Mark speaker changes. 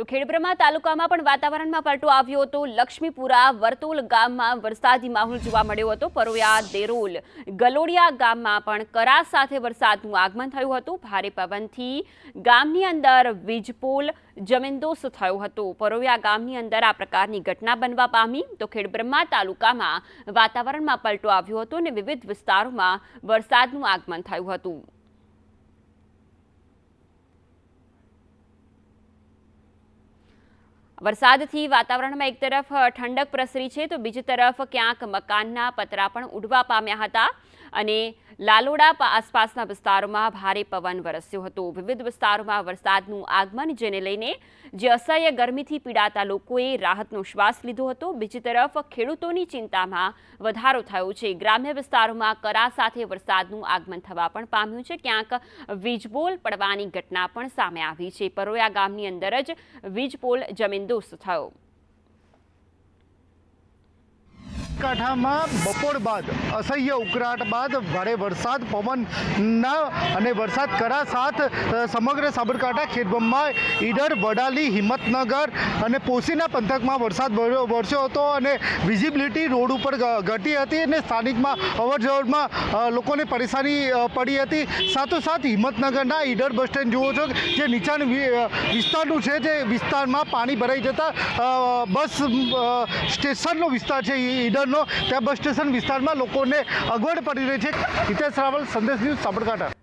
Speaker 1: તો ખેડબ્રહ્મા તાલુકામાં પણ વાતાવરણમાં પલટો આવ્યો હતો. લક્ષ્મીપુરા વર્તુલ ગામમાં વરસાદી માહોલ જોવા મળ્યો હતો. પરોયા, દેરોલ, ગલોડિયા ગામમાં પણ કરા સાથે વરસાદનું આગમન થયું હતું. ભારે પવનથી ગામની અંદર વીજપોલ જમીનદોસ્ત થયો હતો. પરોયા ગામની અંદર આ પ્રકારની ઘટના બનવા પામી તો ખેડબ્રહ્મા તાલુકામાં વાતાવરણમાં પલટો આવ્યો હતો અને વિવિધ વિસ્તારોમાં વરસાદનું આગમન થયું હતું. વરસાદથી વાતાવરણમાં એક તરફ ઠંડક પ્રસરી છે, તો બીજી તરફ ક્યાંક મકાનના પતરા પણ ઉડવા પામ્યા હતા અને લાલોડા આસપાસના વિસ્તારોમાં ભારે પવન વરસ્યો હતો. વિવિધ વિસ્તારોમાં વરસાદનું આગમન જેને લઈને જે અસહ્ય ગરમીથી પીડાતા લોકોએ રાહતનો શ્વાસ લીધો હતો. બીજી તરફ ખેડૂતોની ચિંતામાં વધારો થયો છે. ગ્રામ્ય વિસ્તારોમાં કરા સાથે વરસાદનું આગમન થવા પણ પામ્યું છે. ક્યાંક વીજબોલ પડવાની ઘટના પણ સામે આવી છે. પરોયા ગામની અંદર જ વીજપોલ જમીનદોસ્ત થયો.
Speaker 2: કાંઠામાં બપોર બાદ અસહ્ય ઉકળાટ બાદ ભારે વરસાદ પવનના અને વરસાદ કરા સાથ સમગ્ર સાબરકાંઠા ખેડબ્રહ્મા ઈડર વડાલી હિંમતનગર અને પોસીના પંથકમાં વરસાદ વર- વરસ્યો હતો અને વિઝિબિલિટી રોડ ઉપર ઘટી હતી અને સ્થાનિકમાં અવરજવરમાં લોકોને પરેશાની પડી હતી સાથોસાથ હિંમતનગરના ઈડર બસ સ્ટેન્ડ જુઓ છો જે નીચાણ વિસ્તારનું છે જે વિસ્તારમાં પાણી ભરાઈ જતા બસ સ્ટેશનનો વિસ્તાર છે ઈ- ઈડરનો ત્યાં બસ સ્ટેશન વિસ્તારમાં લોકોને અગવડ પડી રહી છે. હિતેશ રાવલ, સંદેશ ન્યૂઝ, સાબરકાંઠા.